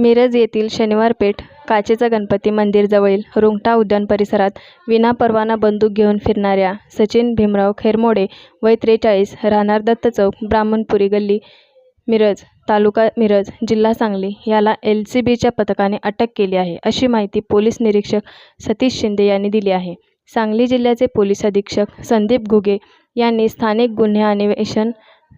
मिरज येथील शनिवार पेठ काचेचा गणपती मंदिरजवळील रुंगटा उद्यान परिसरात विनापरवाना बंदूक घेऊन फिरणाऱ्या सचिन भीमराव खैरमोडे वय त्रेचाळीस राहणार दत्त चौक ब्राह्मणपुरी गल्ली मिरज तालुका मिरज जिल्हा सांगली याला एल सी बीच्या पथकाने अटक केली आहे अशी माहिती पोलीस निरीक्षक सतीश शिंदे यांनी दिली आहे. सांगली जिल्ह्याचे पोलीस अधीक्षक संदीप घुगे यांनी स्थानिक गुन्हे अन्वेषण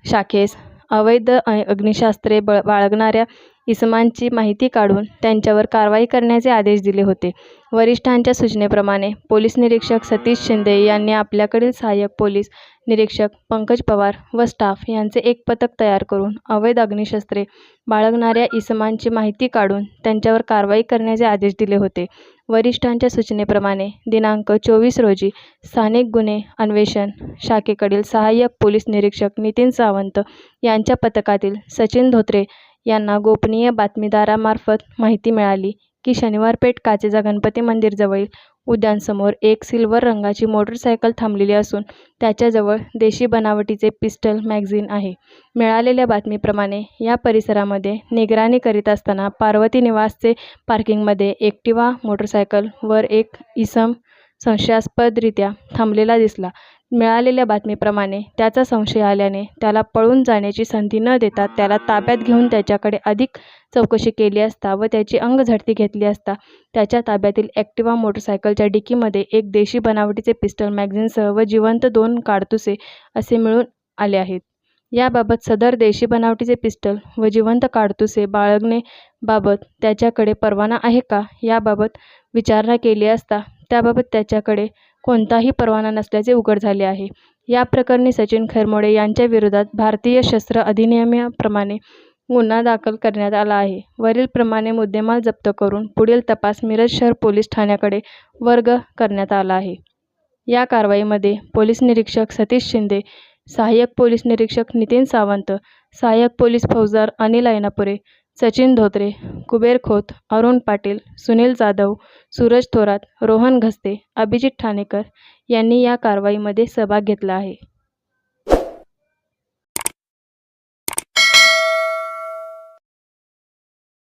शाखेस अवैध अग्निशास्त्रे बळ बाळगणाऱ्या इसमांची माहिती काढून त्यांच्यावर कारवाई करण्याचे आदेश दिले होते. वरिष्ठांच्या सूचनेप्रमाणे पोलीस निरीक्षक सतीश शिंदे यांनी आपल्याकडील सहाय्यक पोलीस निरीक्षक पंकज पवार व स्टाफ यांचे एक पथक तयार करून अवैध अग्निशस्त्रे बाळगणाऱ्या इसमांची माहिती काढून त्यांच्यावर कारवाई करण्याचे आदेश दिले होते. वरिष्ठांच्या सूचनेप्रमाणे दिनांक चोवीस रोजी स्थानिक गुन्हे अन्वेषण शाखेकडील सहाय्यक पोलीस निरीक्षक नितीन सावंत यांच्या पथकातील सचिन धोत्रे यांना गोपनीय बातमीदारामार्फत माहिती मिळाली की शनिवार पेठ काचेचा गणपती मंदिरजवळील उद्यानसमोर एक सिल्वर रंगाची मोटरसायकल थांबलेली असून त्याच्याजवळ देशी बनावटीचे पिस्टल मॅगझिन आहे. मिळालेल्या बातमीप्रमाणे या परिसरामध्ये निगराणी करीत असताना पार्वती निवासचे पार्किंगमध्ये एक्टिवा मोटरसायकलवर एक इसम संशयास्पदरित्या थांबलेला दिसला. मिळालेल्या बातमीप्रमाणे त्याचा संशय आल्याने त्याला पळून जाण्याची संधी न देता त्याला ताब्यात घेऊन त्याच्याकडे अधिक चौकशी केली असता व त्याची अंगझडती घेतली असता त्याच्या ताब्यातील ॲक्टिवा मोटरसायकलच्या डिकीमध्ये एक देशी बनावटीचे पिस्टल मॅगझिनसह व जिवंत दोन काडतुसे असे मिळून आले आहेत. याबाबत सदर देशी बनावटीचे पिस्टल व जिवंत काडतुसे बाळगणेबाबत त्याच्याकडे परवाना आहे का याबाबत विचारणा केली असता त्याबाबत त्याच्याकडे कोणताही परवाना नसल्याचे उघड झाले आहे. या प्रकरणी सचिन खैरमोडे यांच्या विरोधात भारतीय शस्त्र अधिनियमाप्रमाणे गुन्हा दाखल करण्यात आला आहे. वरीलप्रमाणे मुद्देमाल जप्त करून पुढील तपास मिरज शहर पोलीस ठाण्याकडे वर्ग करण्यात आला आहे. या कारवाईमध्ये पोलीस निरीक्षक सतीश शिंदे सहाय्यक पोलीस निरीक्षक नितीन सावंत सहाय्यक पोलीस फौजदार अनिल ऐनापुरे सचिन धोत्रे कुबेर खोत अरुण पाटील सुनील जाधव सूरज थोरात रोहन घस्ते अभिजित ठाणेकर यांनी या कारवाईमध्ये सहभाग घेतला आहे.